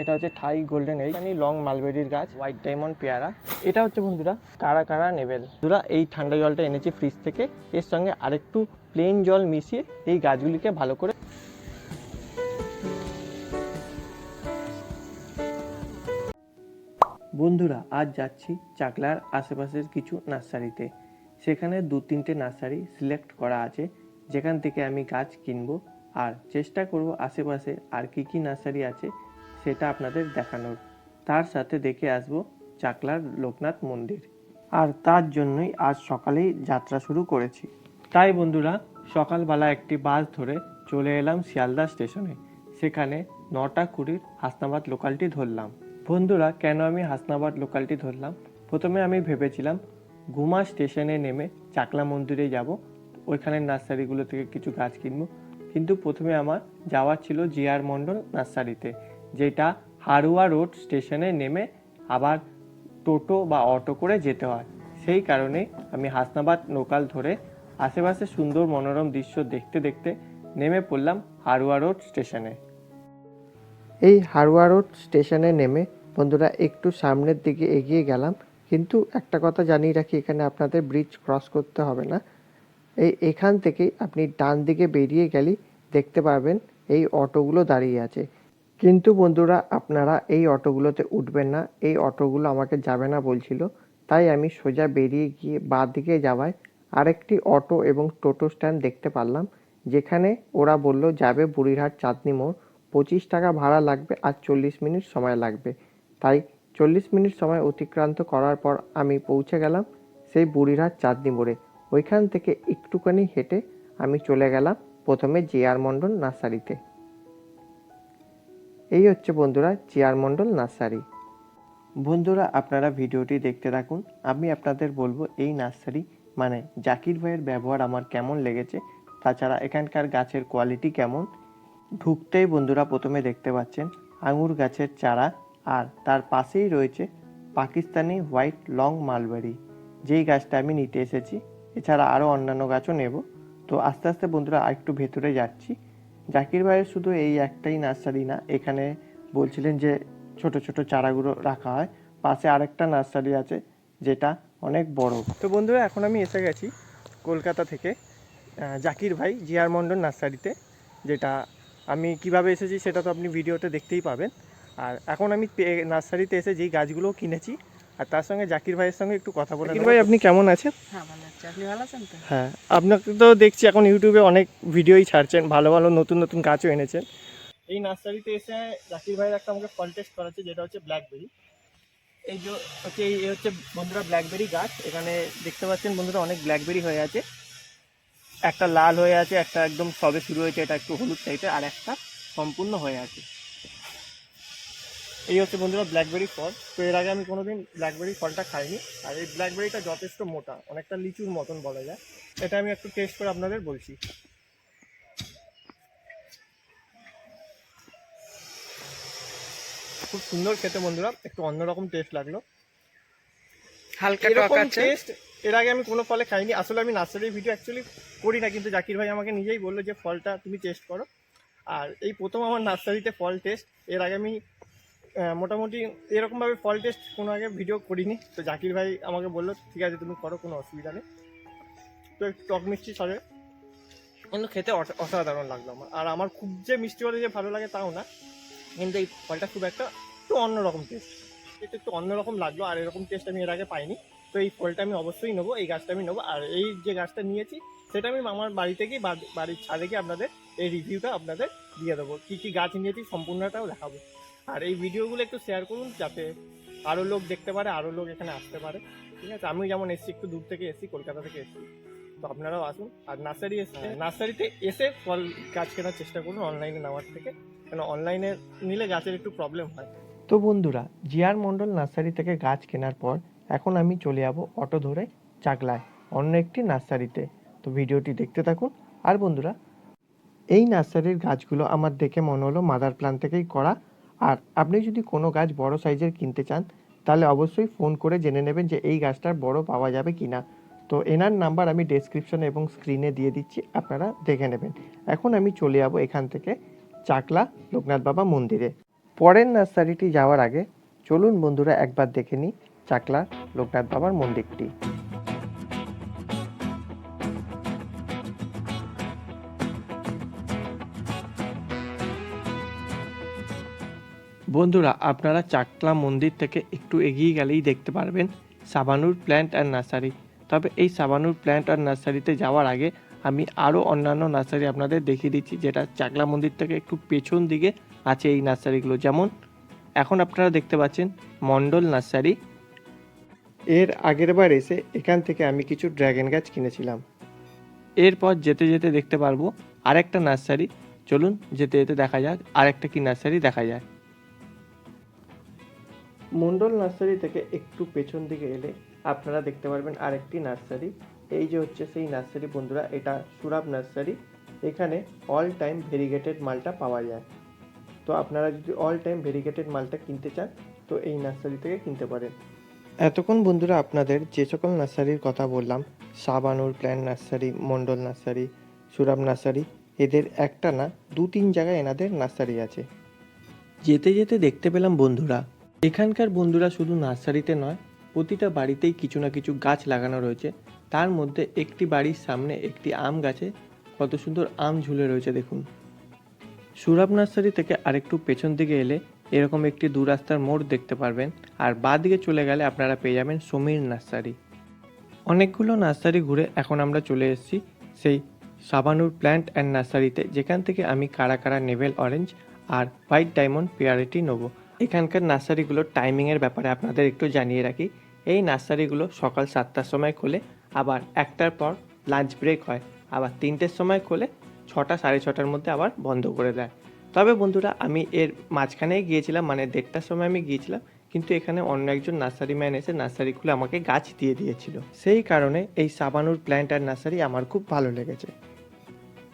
এটা হচ্ছে থাই গোল্ডেন এই মানে লং মালবেরির গাছ হোয়াইট ডায়মন্ড পেয়ারা। এটা হচ্ছে বন্ধুরা, কারা কারা নেবেল বন্ধুরা, এই ঠান্ডা জলটা এনেছি ফ্রিজ থেকে। এর সঙ্গে আরেকটু প্লেন জল মিশিয়ে এই গাছগুলিকে ভালো করে বন্ধুরা, আজ যাচ্ছি চাকলার আশেপাশের কিছু নার্সারিতে। সেখানে দু তিনটে নার্সারি সিলেক্ট করা আছে। যেখান থেকে আমি গাছ কিনবো। আর চেষ্টা করব আশেপাশে আর কি কি নার্সারি আছে সেটা আপনাদের দেখানোর। তার সাথে দেখে আসব চাকলার লোকনাথ মন্দির। আর তার জন্যই আজ সকালেই যাত্রা শুরু করেছি। তাই বন্ধুরা, সকালবেলা একটি বাস ধরে চলে এলাম শিয়ালদা স্টেশনে। সেখানে নটা কুড়ির হাসনাবাদ লোকালটি ধরলাম। বন্ধুরা, কেন আমি হাসনাবাদ লোকালটি ধরলাম? প্রথমে আমি ভেবেছিলাম, গুমা স্টেশনে নেমে চাকলা মন্দিরে যাব, ওইখানের নার্সারিগুলো থেকে কিছু গাছ কিনবো। কিন্তু প্রথমে আমার যাওয়ার ছিল জিআর মণ্ডল নার্সারিতে। যেটা হারুয়া রোড স্টেশনে নেমে আবার টোটো বা অটো করে যেতে হয়। সেই কারণে আমি হাসনাবাদ লোকাল ধরে আশেপাশে সুন্দর মনোরম দৃশ্য দেখতে দেখতে নেমে পড়লাম হারুয়া রোড স্টেশনে। এই হারুয়া রোড স্টেশনে নেমে বন্ধুরা একটু সামনের দিকে এগিয়ে গেলাম, কিন্তু একটা কথা জানিয়ে রাখি, এখানে আপনাদের ব্রিজ ক্রস করতে হবে না। এই এখান থেকেই আপনি ডান দিকে বেরিয়ে গেলেই দেখতে পাবেন এই অটোগুলো দাঁড়িয়ে আছে। কিন্তু বন্ধুরা, আপনারা এই অটোগুলোতে উঠবেন না। এই অটোগুলো আমাকে যাবে না বলছিল। তাই আমি সোজা বেরিয়ে গিয়ে বাঁ দিকে যাওয়ায় আরেকটি অটো এবং টোটো স্ট্যান্ড দেখতে পারলাম, যেখানে ওরা বলল, যাবে বুড়িরহাট চাঁদনি মোড়। পঁচিশ টাকা ভাড়া লাগবে আর চল্লিশ মিনিট সময় লাগবে। তাই চল্লিশ মিনিট সময় অতিক্রান্ত করার পর আমি পৌঁছে গেলাম সেই বুড়িরহাট চাঁদনি মোড়ে। ওইখান থেকে একটুখানি হেঁটে আমি চলে গেলাম প্রথমে জে আর মণ্ডল নার্সারিতে। এই হচ্ছে বন্ধুরা জিআর মণ্ডল নার্সারি। বন্ধুরা আপনারা ভিডিওটি দেখতে থাকুন, আমি আপনাদের বলব এই নার্সারি মানে জাকির ভাইয়ের ব্যবহার আমার কেমন লেগেছে, তাছাড়া এখানকার গাছের কোয়ালিটি কেমন, ঢুকতেই বন্ধুরা প্রথমে দেখতে পাচ্ছেন আঙুর গাছের চারা, আর তার পাশেই রয়েছে পাকিস্তানি হোয়াইট লং মালবেরি। যেই গাছটা আমি নিতে এসেছি, এছাড়া আরও অন্যান্য গাছও নেব। তো আস্তে আস্তে বন্ধুরা আরেকটু ভেতরে যাচ্ছি। জাকির ভাইয়ের শুধু এই একটাই নার্সারি না, এখানে বলছিলেন যে ছোট ছোট চারাগুলো রাখা হয়, পাশে আরেকটা নার্সারি আছে যেটা অনেক বড়। তো বন্ধুরা, এখন আমি এসে গেছি কলকাতা থেকে জাকির ভাই জিআর মন্ডল নার্সারিতে, যেটা আমি কীভাবে এসেছি সেটা তো আপনি ভিডিওতে দেখতেই পাবেন। আর এখন আমি নার্সারিতে এসে যেই গাছগুলো কিনেছি আর তার সঙ্গে জাকির ভাইয়ের সঙ্গে একটু কথা বলে জাকির ভাই আপনি কেমন আছেন? হ্যাঁ ভালো আছে। আপনি ভালো আছেন তো? হ্যাঁ আপনাকে তো দেখছি এখন ইউটিউবে অনেক ভিডিওই ছাড়ছেন ভালো ভালো নতুন নতুন গাছও এনেছেন। এই নার্সারিতে এসে জাকির ভাইয়ের একটা আমাকে ফল টেস্ট করাচ্ছে যেটা হচ্ছে ব্ল্যাকবেরি এই যে হচ্ছে এই এই হচ্ছে বন্ধুরা ব্ল্যাকবেরি গাছ। এখানে দেখতে পাচ্ছেন বন্ধুরা অনেক ব্ল্যাকবেরি হয়ে আছে। একটা লাল হয়ে আছে একটা একদম সবে শুরু হয়েছে এটা একটু হলুদ টাইপের আর একটা সম্পূর্ণ হয়ে আছে। এই হচ্ছে বন্ধুরা ব্ল্যাকবেরি ফল। তো এর আগে আমি কোনোদিন ব্ল্যাকবেরি ফলটা খাইনি। আর এই ব্ল্যাকবেরিটা যথেষ্ট মোটা অনেকটা লিচুর মতন বলা যায়। এটা আমি একটু টেস্ট করে আপনাদের বলছি। খুব সুন্দর খেতে বন্ধুরা একটু অন্যরকম টেস্ট লাগল। হালকা এরকম টেস্ট এর আগে আমি কোনো ফলে খাইনি। আসলে আমি নার্সারির ভিডিও অ্যাকচুয়ালি করি না কিন্তু জাকির ভাই আমাকে নিজেই বলল যে ফলটা তুমি টেস্ট করো। আর এই প্রথম আমার নার্সারিতে ফল টেস্ট এর আগে আমি মোটামুটি এরকমভাবে ফল টেস্ট কোনো আগে ভিডিও করিনি। তো জাকির ভাই আমাকে বলল, ঠিক আছে, তুমি করো, কোনো অসুবিধা নেই। তো একটু টক মিষ্টি সবে। কিন্তু খেতে অসা- অসাধারণ লাগল আমার। আর আমার খুব যে মিষ্টি হলে যে ভালো লাগে তাও না। কিন্তু এই ফলটা খুব একটা একটু অন্যরকম টেস্ট এটা একটু অন্যরকম লাগল, আর এরকম টেস্ট আমি এর আগে পাইনি। তো এই ফলটা আমি অবশ্যই নেব, এই গাছটা আমি নেব। আর এই যে গাছটা নিয়েছি, সেটা আমি আমার বাড়ি থেকেই বাড়ির ছাদে গিয়ে আপনাদের এই রিভিউটা আপনাদের দিয়ে দেবো। কী কী গাছ নিয়েছি সম্পূর্ণটাও দেখাবো। আর এই ভিডিওগুলো একটু শেয়ার করুন যাতে আরও লোক দেখতে পারে আরও লোক এখানে আসতে পারে। ঠিক আছে? আমি যেমন এসছি একটু দূর থেকে এসছি কলকাতা থেকে এসছি। তো আপনারাও আসুন। আর নার্সারি এসে নার্সারিতে এসে ফল গাছ কেনার চেষ্টা করুন অনলাইনে নেওয়ার থেকে। কেন অনলাইনে নিলে গাছের একটু প্রবলেম হয়। তো বন্ধুরা জিআর মণ্ডল নার্সারি থেকে গাছ কেনার পর এখন আমি চলে যাব অটো ধরে চাকলায় অন্য একটি নার্সারিতে তো ভিডিওটি দেখতে থাকুন। আর বন্ধুরা এই নার্সারির গাছগুলো আমার দেখে মনে হলো মাদার প্ল্যান থেকেই করা। আর আপনি যদি কোনো গাছ বড় সাইজের কিনতে চান, তাহলে অবশ্যই ফোন করে জেনে নেবেন যে এই গাছটার বড় পাওয়া যাবে কি না তো এনার নাম্বার আমি ডেসক্রিপশনে এবং স্ক্রিনে দিয়ে দিচ্ছি, আপনারা দেখে নেবেন। এখন আমি চলে যাব এখান থেকে চাকলা লোকনাথ বাবা মন্দিরে। পরের নার্সারিটি যাওয়ার আগে চলুন বন্ধুরা একবার দেখে নিই চাকলা লোকনাথ বাবার মন্দিরটি। বন্ধুরা, আপনারা চাকলা মন্দির থেকে একটু এগিয়ে গেলেই দেখতে পারবেন সাবানুর প্ল্যান্ট অ্যান্ড নার্সারি। তবে এই সাবানুর প্ল্যান্ট অ্যান্ড নার্সারিতে যাওয়ার আগে আমি আরও অন্যান্য নার্সারি আপনাদের দেখিয়ে দিচ্ছি, যেটা চাকলা মন্দির থেকে একটু পেছন দিকে আছে এই নার্সারিগুলো। যেমন এখন আপনারা দেখতে পাচ্ছেন মণ্ডল নার্সারি। এর আগের বার এসে এখান থেকে আমি কিছু ড্র্যাগন গাছ কিনেছিলাম। এরপর যেতে যেতে দেখতে পারব আরেকটা নার্সারি। চলুন যেতে যেতে দেখা যাক আরেকটা কি নার্সারি দেখা যায়। মণ্ডল নার্সারি থেকে একটু পেছন দিকে এলে আপনারা দেখতে পারবেন আরেকটি নার্সারি এই যে হচ্ছে সেই নার্সারি বন্ধুরা, এটা সুরাব নার্সারি এখানে অল টাইম ভেরিগেটেড মালটা পাওয়া যায়। তো আপনারা যদি অল টাইম ভেরিগেটেড মালটা কিনতে চান, তো এই নার্সারি থেকে কিনতে পারেন। এতক্ষণ বন্ধুরা আপনাদের যে সকল নার্সারির কথা বললাম Sabanur plan nursery Mondal nursery Surab nursery এদের একটা না দু তিন জায়গায় এনাদের নার্সারি আছে। যেতে যেতে দেখতে পেলাম বন্ধুরা এখানকার বন্ধুরা শুধু নার্সারিতে নয়, প্রতিটা বাড়িতেই কিছু না কিছু গাছ লাগানো রয়েছে। তার মধ্যে একটি বাড়ির সামনে একটি আম গাছে কত সুন্দর আম ঝুলে রয়েছে দেখুন। সুরাব নার্সারি থেকে আরেকটু পেছন দিকে এলে এরকম একটি দু রাস্তার মোড় দেখতে পারবেন। আর বাঁ দিকে চলে গেলে আপনারা পেয়ে যাবেন সমীর নার্সারি। অনেকগুলো নার্সারি ঘুরে এখন আমরা চলে এসেছি সেই সাবানুর প্ল্যান্ট অ্যান্ড নার্সারিতে, যেখান থেকে আমি কারা কারা নেভেল অরেঞ্জ আর হোয়াইট ডায়মন্ড পেয়ারিটি নেব। এখানকার নার্সারিগুলোর টাইমিংয়ের ব্যাপারে আপনাদের একটু জানিয়ে রাখি। এই নার্সারিগুলো সকাল সাতটার সময় খোলে, আবার একটার পর লাঞ্চ ব্রেক হয়, আবার তিনটের সময় খোলে, ছটা, সাড়ে ছটার মধ্যে আবার বন্ধ করে দেয়। তবে বন্ধুরা, আমি এর মাঝখানেই গিয়েছিলাম মানে দেড়টার সময় আমি গিয়েছিলাম, কিন্তু এখানে অন্য একজন নার্সারি ম্যান এসে নার্সারি খুলে আমাকে গাছ দিয়ে দিয়েছিল। সেই কারণে এই সাবানুর প্ল্যান্ট আর নার্সারি আমার খুব ভালো লেগেছে।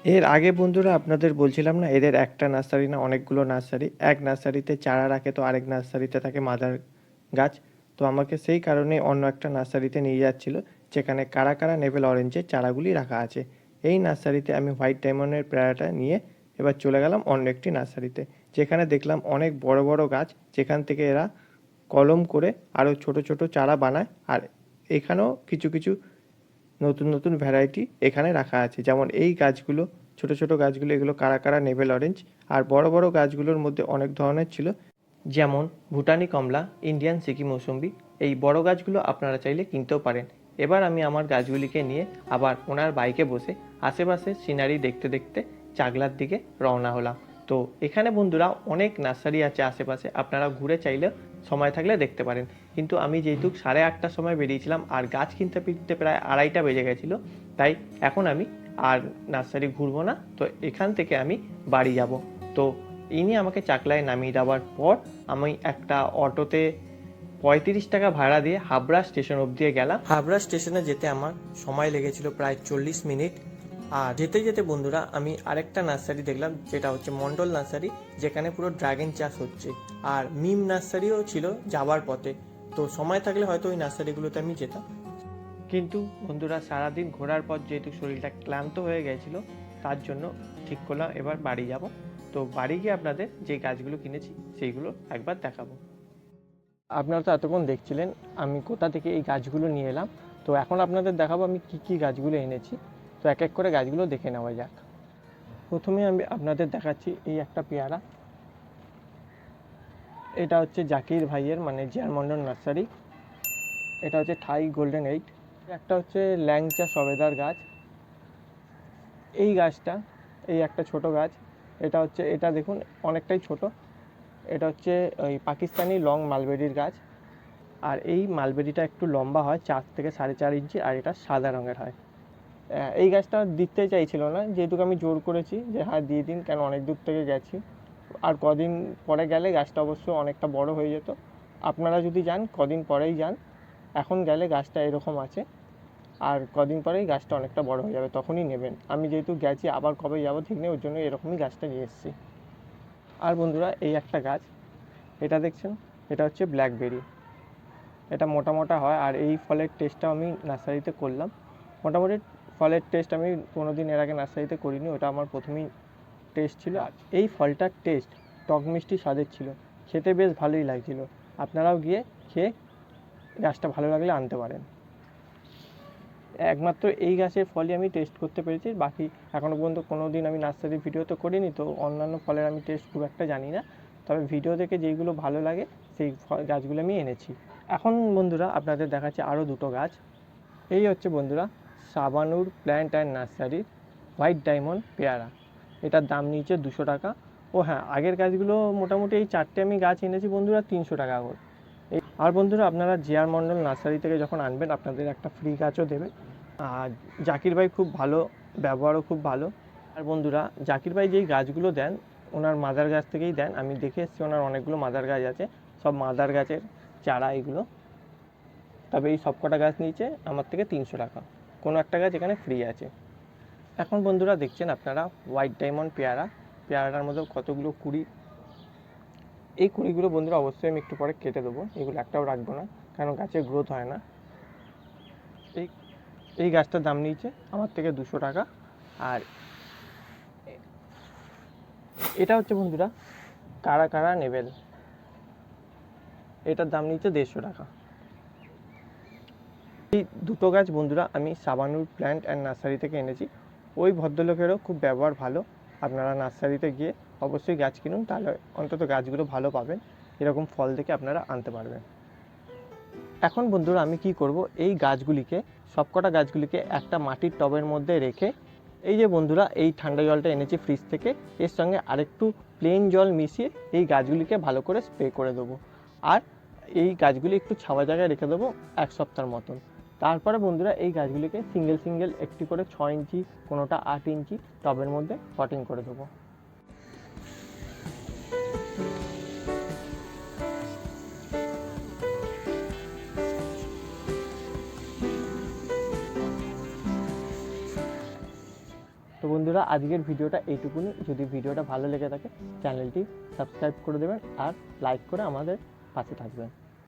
এর আগে বন্ধুরা আপনাদের বলছিলাম না, এদের একটা নার্সারি না, অনেকগুলো নার্সারি। এক নার্সারিতে চারা রাখে, তো আরেক নার্সারিতে থাকে মাদার গাছ। তো আমাকে সেই কারণে অন্য একটা নার্সারিতে নিয়ে যাচ্ছিল, যেখানে কারা কারা নেভেল অরেঞ্জের চারাগুলি রাখা আছে। এই নার্সারিতে আমি হোয়াইট ডায়মন্ডের প্যারাটা নিয়ে এবার চলে গেলাম অন্য একটি নার্সারিতে, যেখানে দেখলাম অনেক বড় বড় গাছ, যেখান থেকে এরা কলম করে আরও ছোট ছোট চারা বানায়। আর এখানেও কিছু কিছু নতুন নতুন ভ্যারাইটি এখানে রাখা আছে। যেমন এই গাছগুলো, ছোট ছোট গাছগুলো, এগুলো কারা কারা নেভেল অরেঞ্জ আর বড় বড় গাছগুলোর মধ্যে অনেক ধরনের ছিল। যেমন ভুটানি কমলা ইন্ডিয়ান সিকি মৌসুম্বি, এই বড় গাছগুলো আপনারা চাইলে কিনতেও পারেন। এবার আমি আমার গাছগুলিকে নিয়ে আবার ওনার বাইকে বসে আশেপাশে সিনারি দেখতে দেখতে চাগলার দিকে রওনা হলাম। তো এখানে বন্ধুরা অনেক নার্সারি আছে আশেপাশে, আপনারা ঘুরে চাইলে সময় থাকলে দেখতে পারেন। কিন্তু আমি যেহেতু সাড়ে আটটার সময় বেরিয়েছিলাম, আর গাছ কিনতে ফিরতে প্রায় আড়াইটা বেজে গেছিল, তাই এখন আমি আর নার্সারি ঘুরবো না। তো এখান থেকে আমি বাড়ি যাব। তো ইনি আমাকে চাকলায় নামিয়ে দেওয়ার পর আমি একটা অটোতে পঁয়ত্রিশ টাকা ভাড়া দিয়ে হাবড়া স্টেশন অবধি গেলাম। হাবড়া স্টেশনে যেতে আমার সময় লেগেছিল প্রায় চল্লিশ মিনিট। আর যেতে যেতে বন্ধুরা, আমি আরেকটা নার্সারি দেখলাম, যেটা হচ্ছে মন্ডল নার্সারি, যেখানে পুরো ড্রাগন চাষ হচ্ছে। আর মিম নার্সারিও ছিল যাওয়ার পথে। তো সময় থাকলে হয়তো ওই নার্সারিগুলোতে আমি যেতাম। কিন্তু বন্ধুরা, সারাদিন ঘোরার পর যেহেতু শরীরটা ক্লান্ত হয়ে গেছিল, তার জন্য ঠিক করলাম, এবার বাড়ি যাব। তো বাড়ি গিয়ে আপনাদের যে গাছগুলো কিনেছি, সেইগুলো একবার দেখাবো। আপনারা তো এতক্ষণ দেখছিলেন, আমি কোথা থেকে এই গাছগুলো নিয়ে এলাম। তো এখন আপনাদের দেখাবো আমি কি কি গাছগুলো এনেছি। তো এক এক করে গাছগুলো দেখে নেওয়া যাক। প্রথমে আমি আপনাদের দেখাচ্ছি এই একটা পেয়ারা। এটা হচ্ছে জাকির ভাইয়ের মানে জিয়ার মন্ডল নার্সারি। এটা হচ্ছে থাই গোল্ডেন এইট। একটা হচ্ছে ল্যাংচা সবেদার গাছ। এই গাছটা, এই একটা ছোট গাছ, এটা হচ্ছে, এটা দেখুন, অনেকটাই ছোট। এটা হচ্ছে ওই পাকিস্তানি লং মালবেরির গাছ। আর এই মালবেরিটা একটু লম্বা হয়, চার থেকে সাড়ে চার ইঞ্চি, আর এটা সাদা রঙের হয়। এই গাছটা দিতে চাইছিল না, যেহেতু আমি জোর করেছি যে হ্যাঁ দিয়ে দিন, কেন অনেক দূর থেকে গেছি। আর কদিন পরে গেলে গাছটা অবশ্য অনেকটা বড় হয়ে যেত। আপনারা যদি যান, কদিন পরেই যান, এখন গেলে গাছটা এরকম আছে, আর কদিন পরেই গাছটা অনেকটা বড় হয়ে যাবে, তখনই নেবেন। আমি যেহেতু গেছি, আবার কবে যাব ঠিক নেই, ওর জন্য এরকমই গাছটা নিয়ে এসেছি। আর বন্ধুরা, এই একটা গাছ, এটা দেখছেন? এটা হচ্ছে ব্ল্যাকবেরি। এটা মোটা মোটা হয়, আর এই ফলের টেস্টটা আমি নার্সারিতে করলাম। মোটামুটি ফলের টেস্ট আমি কোনো দিন এর আগে নার্সারিতে করিনি ওটা আমার প্রথমেই টেস্ট ছিল। আর এই ফলটার টেস্ট টক মিষ্টি স্বাদের ছিল। খেতে বেশ ভালোই লাগছিল। আপনারাও গিয়ে খেয়ে গাছটা ভালো লাগলে আনতে পারেন। একমাত্র এই গাছের ফলই আমি টেস্ট করতে পেরেছি। বাকি এখনও পর্যন্ত কোনো দিন আমি নার্সারি ভিডিও তো করিনি তো অন্যান্য ফলের আমি টেস্ট খুব একটা জানি না। তবে ভিডিও দেখে যেইগুলো ভালো লাগে সেই ফল- গাছগুলো আমি এনেছি। এখন বন্ধুরা আপনাদের দেখাচ্ছি আরও দুটো গাছ। এই হচ্ছে বন্ধুরা সাবানুর প্ল্যান্ট অ্যান্ড নার্সারির হোয়াইট ডায়মন্ড পেয়ারা। এটার দাম নিয়েছে দুশো টাকা। ও হ্যাঁ আগের গাছগুলো মোটামুটি এই চারটে আমি গাছ এনেছি বন্ধুরা তিনশো টাকা করে। আর বন্ধুরা আপনারা জিআর মণ্ডল নার্সারি থেকে যখন আনবেন, আপনাদের একটা ফ্রি গাছও দেবে। আর জাকির ভাই খুব ভালো, ব্যবহারও খুব ভালো। আর বন্ধুরা, জাকির ভাই যেই গাছগুলো দেন, ওনার মাদার গাছ থেকেই দেন। আমি দেখে এসেছি ওনার অনেকগুলো মাদার গাছ আছে। সব মাদার গাছের চারা এগুলো। তবে এই সবকটা গাছ নিয়েছে আমার থেকে তিনশো টাকা। কোনো একটা গাছ এখানে ফ্রি আছে। এখন বন্ধুরা দেখছেন আপনারা হোয়াইট ডায়মন্ড পেয়ারা। পেয়ারাটার মধ্যে কতগুলো কুড়ি। এই কুড়িগুলো বন্ধুরা অবশ্যই আমি একটু পরে কেটে দেবো। এগুলো একটাও রাখব না, কারণ গাছের গ্রোথ হয় না। এই এই গাছটার দাম নিয়েছে আমার থেকে দুশো টাকা। আর এটা হচ্ছে বন্ধুরা কারা কারা নেবেল এটার দাম নিচ্ছে দেড়শো টাকা। এই দুটো গাছ বন্ধুরা, আমি সাবানুর প্ল্যান্ট অ্যান্ড নার্সারি থেকে এনেছি। ওই ভদ্রলোকেরও খুব ব্যবহার ভালো। আপনারা নার্সারিতে গিয়ে অবশ্যই গাছ কিনুন, তাহলে অন্তত গাছগুলো ভালো পাবেন। এরকম ফল দেখে আপনারা আনতে পারবেন। এখন বন্ধুরা, আমি কি করব? এই গাছগুলিকে, সবকটা গাছগুলিকে একটা মাটির টবের মধ্যে রেখে, এই যে বন্ধুরা, এই ঠান্ডা জলটা এনেছি ফ্রিজ থেকে, এর সঙ্গে আরেকটু প্লেন জল মিশিয়ে এই গাছগুলিকে ভালো করে স্প্রে করে দেবো। আর এই গাছগুলি একটু ছাওয়া জায়গায় রেখে দেবো এক সপ্তাহের মতন। তারপরে বন্ধুরা এই গাছগুলিকে সিঙ্গেল সিঙ্গেল একটি করে ছ ইঞ্চি, কোনোটা আট ইঞ্চি টবের মধ্যে পটিং করে দেবো। তো বন্ধুরা, আজকের ভিডিওটা এইটুকুনি। যদি ভিডিওটা ভালো লেগে থাকে, চ্যানেলটি সাবস্ক্রাইব করে দেবেন আর লাইক করে আমাদের পাশে থাকবেন।